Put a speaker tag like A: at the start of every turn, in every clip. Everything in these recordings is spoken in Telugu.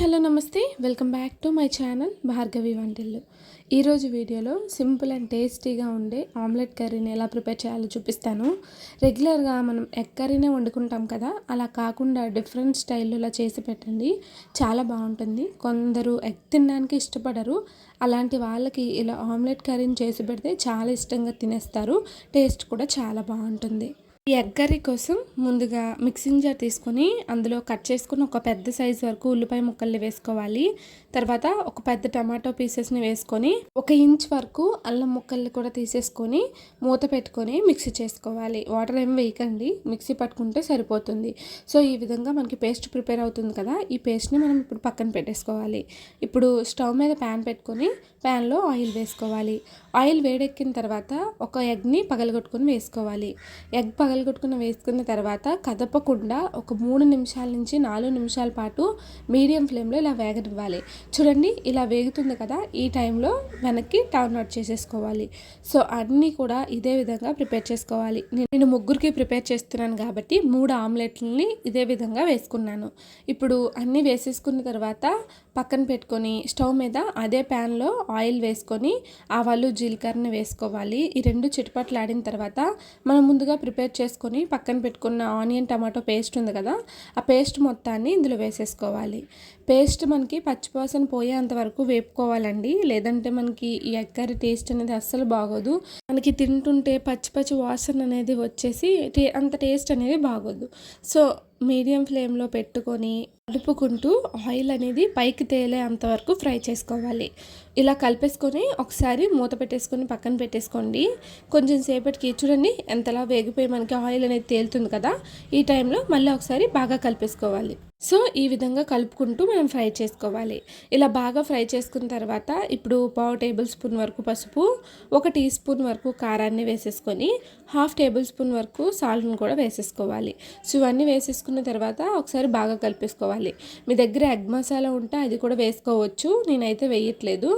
A: హలో నమస్తే. Welcome back to my channel Bhargavi వంటిల్లు. ఈరోజు వీడియోలో సింపుల్ అండ్ టేస్టీగా ఉండే ఆమ్లెట్ కర్రీని ఎలా ప్రిపేర్ చేయాలో చూపిస్తాను. రెగ్యులర్గా మనం ఎగ్ కర్రీనే వండుకుంటాం కదా అలా కాకుండా డిఫరెంట్ స్టైల్లో ఇలా చేసి పెట్టండి. చాలా బాగుంటుంది. కొందరు ఎగ్ తినడానికి ఇష్టపడరు. అలాంటి వాళ్ళకి ఇలా ఆమ్లెట్ కర్రీని చేసి పెడితే చాలా ఇష్టంగా తినేస్తారు. టేస్ట్ కూడా చాలా బాగుంటుంది. ఈ ఎగ్ కర్రీ కోసం ముందుగా మిక్సింగ్ జార్ తీసుకొని అందులో కట్ చేసుకుని ఒక పెద్ద సైజ్ వరకు ఉల్లిపాయ ముక్కల్ని వేసుకోవాలి. తర్వాత ఒక పెద్ద టమాటో పీసెస్ని వేసుకొని ఒక ఇంచ్ వరకు అల్లం ముక్కల్ని కూడా తీసేసుకొని మూత పెట్టుకొని మిక్సీ చేసుకోవాలి. వాటర్ ఏం వేయకండి మిక్సీ పట్టుకుంటే సరిపోతుంది. సో ఈ విధంగా మనకి పేస్ట్ ప్రిపేర్ అవుతుంది కదా ఈ పేస్ట్ని మనం ఇప్పుడు పక్కన పెట్టేసుకోవాలి. ఇప్పుడు స్టవ్ మీద ప్యాన్ పెట్టుకొని ప్యాన్లో ఆయిల్ వేసుకోవాలి. ఆయిల్ వేడెక్కిన తర్వాత ఒక ఎగ్ని పగలగొట్టుకొని వేసుకోవాలి. ఎగ్ కొట్టుకుని వేసుకున్న తర్వాత కదపకుండా ఒక మూడు నిమిషాల నుంచి నాలుగు నిమిషాల పాటు మీడియం ఫ్లేమ్లో ఇలా వేగనివ్వాలి. చూడండి ఇలా వేగుతుంది కదా ఈ టైంలో వెనక్కి టర్న్ అవుట్ చేసేసుకోవాలి. సో అన్నీ కూడా ఇదే విధంగా ప్రిపేర్ చేసుకోవాలి. నేను ముగ్గురికి ప్రిపేర్ చేస్తున్నాను కాబట్టి మూడు ఆమ్లెట్లని ఇదే విధంగా వేసుకున్నాను. ఇప్పుడు అన్నీ వేసేసుకున్న తర్వాత పక్కన పెట్టుకొని స్టవ్ మీద అదే ప్యాన్లో ఆయిల్ వేసుకొని ఆవాలు జీలకర్రని వేసుకోవాలి. ఈ రెండు చిటపట్లు ఆడిన తర్వాత మనం ముందుగా ప్రిపేర్ చేసుకొని పక్కన పెట్టుకున్న ఆనియన్ టమాటో పేస్ట్ ఉంది కదా ఆ పేస్ట్ మొత్తాన్ని ఇందులో వేసేసుకోవాలి. పేస్ట్ మనకి పచ్చిపోసన పోయేంత వరకు వేపుకోవాలండి. లేదంటే మనకి ఈ ఎక్కరి టేస్ట్ అనేది అస్సలు బాగోదు. మనకి తింటుంటే పచ్చి పచ్చి వాసన అనేది వచ్చేసి అంత టేస్ట్ అనేది బాగోదు. సో మీడియం ఫ్లేమ్లో పెట్టుకొని కలుపుకుంటూ ఆయిల్ అనేది పైకి తేలే అంతవరకు ఫ్రై చేసుకోవాలి. ఇలా కలిపేసుకొని ఒకసారి మూత పెట్టేసుకొని పక్కన పెట్టేసుకోండి. కొంచెం సేపటికి చూడండి ఎంతలా వేగిపోయి మనకి ఆయిల్ అనేది తేలుతుంది కదా. ఈ టైంలో మళ్ళీ ఒకసారి బాగా కలిపేసుకోవాలి. సో ఈ విధంగా కలుపుకుంటూ మనం ఫ్రై చేసుకోవాలి. ఇలా బాగా ఫ్రై చేసుకున్న తర్వాత ఇప్పుడు పావు టేబుల్ స్పూన్ వరకు పసుపు ఒక టీ స్పూన్ వరకు కారాన్ని వేసేసుకొని హాఫ్ టేబుల్ స్పూన్ వరకు సాల్ట్ని కూడా వేసేసుకోవాలి. సో ఇవన్నీ వేసేసుకున్న తర్వాత ఒకసారి బాగా కలిపేసుకోవాలి. మీ దగ్గర ఎగ్ మసాలా ఉంటే అది కూడా వేసుకోవచ్చు. నేనైతే వేయట్లేదు.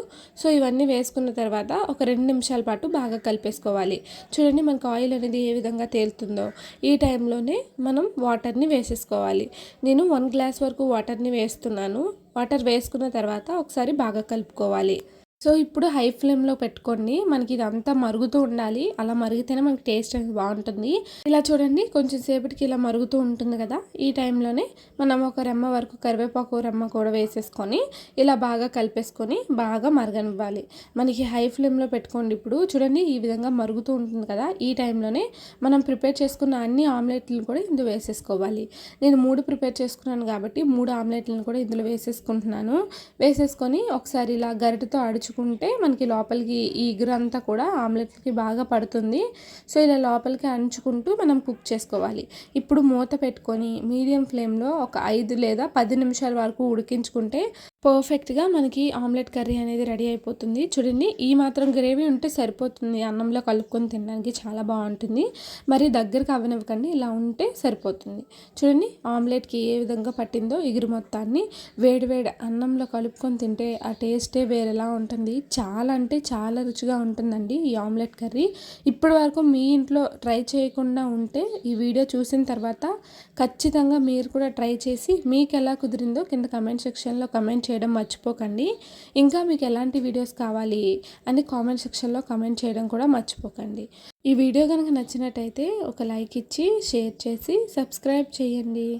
A: సో ఇవన్నీ వేసుకున్న తర్వాత ఒక రెండు నిమిషాల పాటు బాగా కలిపేసుకోవాలి. చూడండి మనకు ఆయిల్ అనేది ఏ విధంగా తేలుతుందో. ఈ టైంలోనే మనం వాటర్ని వేసేసుకోవాలి. నేను వన్ గ్లాస్ వరకు వాటర్ని వేస్తున్నాను. వాటర్ వేసుకున్న తర్వాత ఒకసారి బాగా కలుపుకోవాలి. సో ఇప్పుడు హై ఫ్లేమ్లో పెట్టుకోండి మనకి ఇదంతా మరుగుతూ ఉండాలి. అలా మరిగితేనే మనకి టేస్ట్ అనేది బాగుంటుంది. ఇలా చూడండి కొంచెం సేపటికి ఇలా మరుగుతూ ఉంటుంది కదా? ఈ టైంలోనే మనం ఒక రెమ్మ వరకు కరివేపాకు రెమ్మ కూడా వేసేసుకొని ఇలా బాగా కలిపేసుకొని బాగా మరగనివ్వాలి. మనకి హై ఫ్లేమ్లో పెట్టుకోండి ఇప్పుడు. చూడండి ఈ విధంగా మరుగుతూ ఉంటుంది కదా? ఈ టైంలోనే మనం ప్రిపేర్ చేసుకున్న అన్ని ఆమ్లెట్లను కూడా ఇందులో వేసేసుకోవాలి. నేను మూడు ప్రిపేర్ చేసుకున్నాను కాబట్టి మూడు ఆమ్లెట్లను కూడా ఇందులో వేసేసుకుంటున్నాను. వేసేసుకొని ఒకసారి ఇలా గరిటతో అడుచు ఉంచుకుంటే మనకి లోపలికి ఈ ఇగురంతా కూడా ఆమ్లెట్కి బాగా పడుతుంది. సో ఇలా లోపలికి అంచుకుంటూ మనం కుక్ చేసుకోవాలి. ఇప్పుడు మూత పెట్టుకొని మీడియం ఫ్లేమ్లో ఒక ఐదు లేదా పది నిమిషాల వరకు ఉడికించుకుంటే పర్ఫెక్ట్గా మనకి ఆమ్లెట్ కర్రీ అనేది రెడీ అయిపోతుంది. చూడండి ఈ మాత్రం గ్రేవీ ఉంటే సరిపోతుంది. అన్నంలో కలుపుకొని తినడానికి చాలా బాగుంటుంది. మరి దగ్గరకు అవనివ్వకండి ఇలా ఉంటే సరిపోతుంది. చూడండి ఆమ్లెట్కి ఏ విధంగా పట్టిందో ఎగురు మొత్తాన్ని వేడి వేడి అన్నంలో కలుపుకొని తింటే ఆ టేస్టే వేరేలా ఉంటుంది. ఉంటుంది చాలా అంటే చాలా రుచిగా ఉంటుందండి ఈ ఆమ్లెట్ కర్రీ. ఇప్పటి వరకు మీ ఇంట్లో ట్రై చేయకుండా ఉంటే ఈ వీడియో చూసిన తర్వాత ఖచ్చితంగా మీరు కూడా ట్రై చేసి మీకు ఎలా కుదిరిందో కింద కమెంట్ సెక్షన్లో కమెంట్ చేయడం మర్చిపోకండి. ఇంకా మీకు ఎలాంటి వీడియోస్ కావాలి అని కామెంట్ సెక్షన్లో కమెంట్ చేయడం కూడా మర్చిపోకండి. ఈ వీడియో కనుక నచ్చినట్టయితే ఒక లైక్ ఇచ్చి షేర్ చేసి సబ్స్క్రైబ్ చేయండి.